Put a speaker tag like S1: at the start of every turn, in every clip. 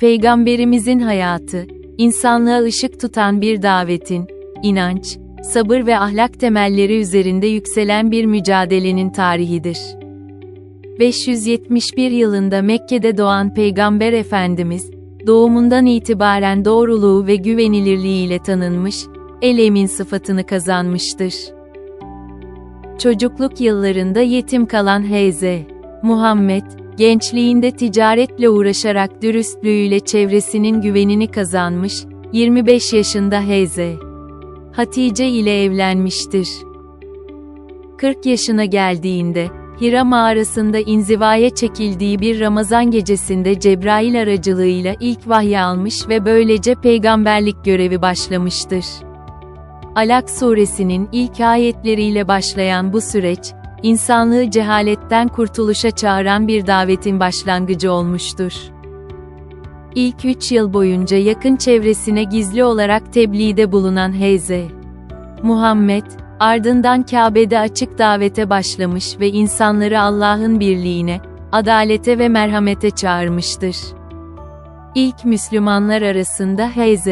S1: Peygamberimizin hayatı, insanlığa ışık tutan bir davetin, inanç, sabır ve ahlak temelleri üzerinde yükselen bir mücadelenin tarihidir. 571 yılında Mekke'de doğan Peygamber Efendimiz, doğumundan itibaren doğruluğu ve güvenilirliğiyle tanınmış, el-emin sıfatını kazanmıştır. Çocukluk yıllarında yetim kalan Hz. Muhammed, gençliğinde ticaretle uğraşarak dürüstlüğüyle çevresinin güvenini kazanmış, 25 yaşında Hz. Hatice ile evlenmiştir. 40 yaşına geldiğinde, Hira mağarasında inzivaya çekildiği bir Ramazan gecesinde Cebrail aracılığıyla ilk vahiy almış ve böylece peygamberlik görevi başlamıştır. Alak suresinin ilk ayetleriyle başlayan bu süreç, insanlığı cehaletten kurtuluşa çağıran bir davetin başlangıcı olmuştur. İlk üç yıl boyunca yakın çevresine gizli olarak tebliğde bulunan Hz. Muhammed, ardından Kabe'de açık davete başlamış ve insanları Allah'ın birliğine, adalete ve merhamete çağırmıştır. İlk Müslümanlar arasında Hz.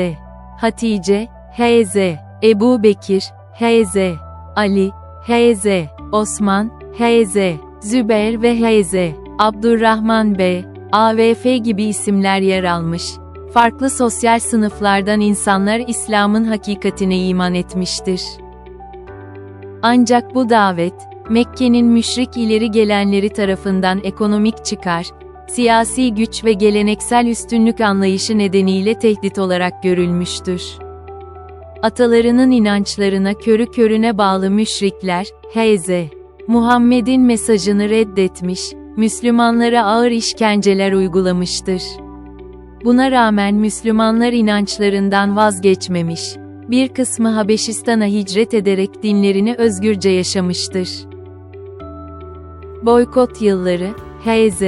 S1: Hatice, Hz. Ebu Bekir, Hz. Ali, Hz. Osman, Hz. Zübeyir ve Hz. Abdurrahman Bey, AVF gibi isimler yer almış. Farklı sosyal sınıflardan insanlar İslam'ın hakikatine iman etmiştir. Ancak bu davet, Mekke'nin müşrik ileri gelenleri tarafından ekonomik çıkar, siyasi güç ve geleneksel üstünlük anlayışı nedeniyle tehdit olarak görülmüştür. Atalarının inançlarına körü körüne bağlı müşrikler, Hz. Muhammed'in mesajını reddetmiş, Müslümanlara ağır işkenceler uygulamıştır. Buna rağmen Müslümanlar inançlarından vazgeçmemiş, bir kısmı Habeşistan'a hicret ederek dinlerini özgürce yaşamıştır. Boykot yılları, Hz.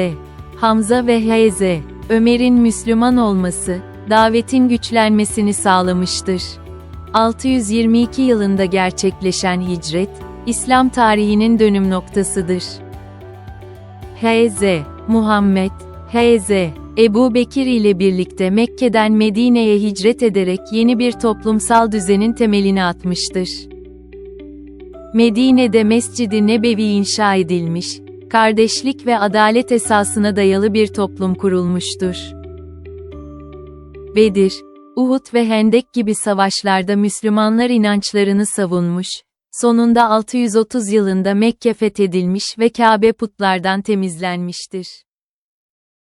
S1: Hamza ve Hz. Ömer'in Müslüman olması, davetin güçlenmesini sağlamıştır. 622 yılında gerçekleşen hicret, İslam tarihinin dönüm noktasıdır. Hz. Muhammed, Hz. Ebu Bekir ile birlikte Mekke'den Medine'ye hicret ederek yeni bir toplumsal düzenin temelini atmıştır. Medine'de Mescid-i Nebevi inşa edilmiş, kardeşlik ve adalet esasına dayalı bir toplum kurulmuştur. Bedir, Uhud ve Hendek gibi savaşlarda Müslümanlar inançlarını savunmuş, sonunda 630 yılında Mekke fethedilmiş ve Kabe putlardan temizlenmiştir.